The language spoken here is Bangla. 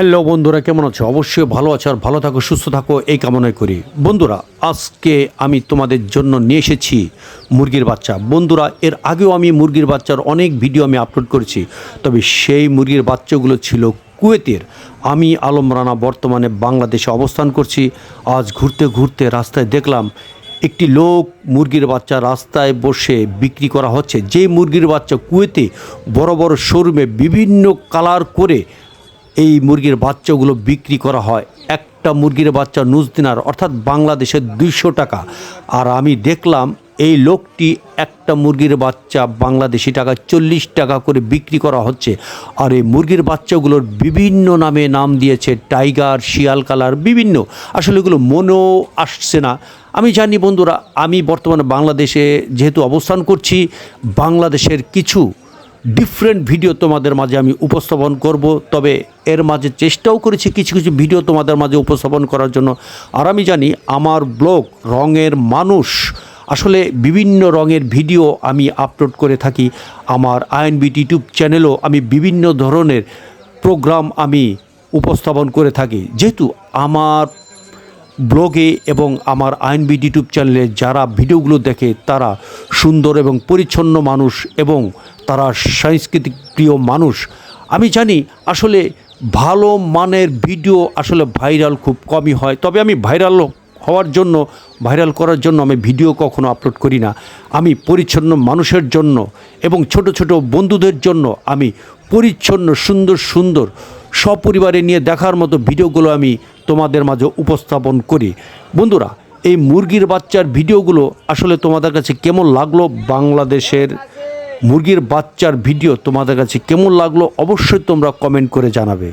হ্যালো বন্ধুরা, কেমন আছো? অবশ্যই ভালো আছো আর ভালো থাকো, সুস্থ থাকো, এই কামনাই করি। বন্ধুরা, আজকে আমি তোমাদের জন্য নিয়ে এসেছি মুরগির বাচ্চা। বন্ধুরা, এর আগেও আমি মুরগির বাচ্চার অনেক ভিডিও আমি আপলোড করেছি, তবে সেই মুরগির বাচ্চাগুলো ছিল কুয়েতের। আমি আলম রানা বর্তমানে বাংলাদেশে অবস্থান করছি। আজ ঘুরতে ঘুরতে রাস্তায় দেখলাম, একটি লোক মুরগির বাচ্চা রাস্তায় বসে বিক্রি করা হচ্ছে। যে মুরগির বাচ্চা কুয়েতে বড় বড় শোরুমে বিভিন্ন কালার করে এই মুরগির বাচ্চাগুলো বিক্রি করা হয়। একটা মুরগির বাচ্চা নুজদিনার অর্থাৎ বাংলাদেশের দুইশো টাকা। আর আমি দেখলাম এই লোকটি একটা মুরগির বাচ্চা বাংলাদেশি টাকা চল্লিশ টাকা করে বিক্রি করা হচ্ছে। আর এই মুরগির বাচ্চাগুলোর বিভিন্ন নামে নাম দিয়েছে, টাইগার, শিয়াল কালার, বিভিন্ন। আসলে এগুলো মনেও আসছে না। আমি জানি বন্ধুরা, আমি বর্তমানে বাংলাদেশে যেহেতু অবস্থান করছি, বাংলাদেশের কিছু ডিফারেন্ট ভিডিও তোমাদের মাঝে আমি উপস্থাপন করব, তবে এর মাঝে চেষ্টাও করেছি কিছু কিছু ভিডিও তোমাদের মাঝে উপস্থাপন করার জন্য। আর আমি জানি আমার ব্লগ রঙের মানুষ, আসলে বিভিন্ন রঙের ভিডিও আমি আপলোড করে থাকি। আমার আইএনবিটি ইউটিউব চ্যানেলও আমি বিভিন্ন ধরনের প্রোগ্রাম আমি উপস্থাপন করে থাকি। যেহেতু আমার ব্লগে এবং আমার আইনবি ইউটিউব চ্যানেলে যারা ভিডিওগুলো দেখে তারা সুন্দর এবং পরিচ্ছন্ন মানুষ এবং তারা সাংস্কৃতিক প্রিয় মানুষ। আমি জানি আসলে ভালো মানের ভিডিও আসলে ভাইরাল খুব কমই হয়, তবে আমি ভাইরাল হওয়ার জন্য, ভাইরাল করার জন্য আমি ভিডিও কখনো আপলোড করি না। আমি পরিচ্ছন্ন মানুষের জন্য এবং ছোট ছোট বন্ধুদের জন্য আমি পরিচ্ছন্ন, সুন্দর সুন্দর সপরিবারে নিয়ে দেখার মতো ভিডিওগুলো আমি তোমাদের মাঝে উপস্থাপন করি। বন্ধুরা, এই মুরগির বাচ্চার ভিডিওগুলো আসলে তোমাদের কাছে কেমন লাগল? বাংলাদেশের মুরগির বাচ্চার ভিডিও তোমাদের কাছে কেমন লাগল? অবশ্যই তোমরা কমেন্ট করে জানাবে।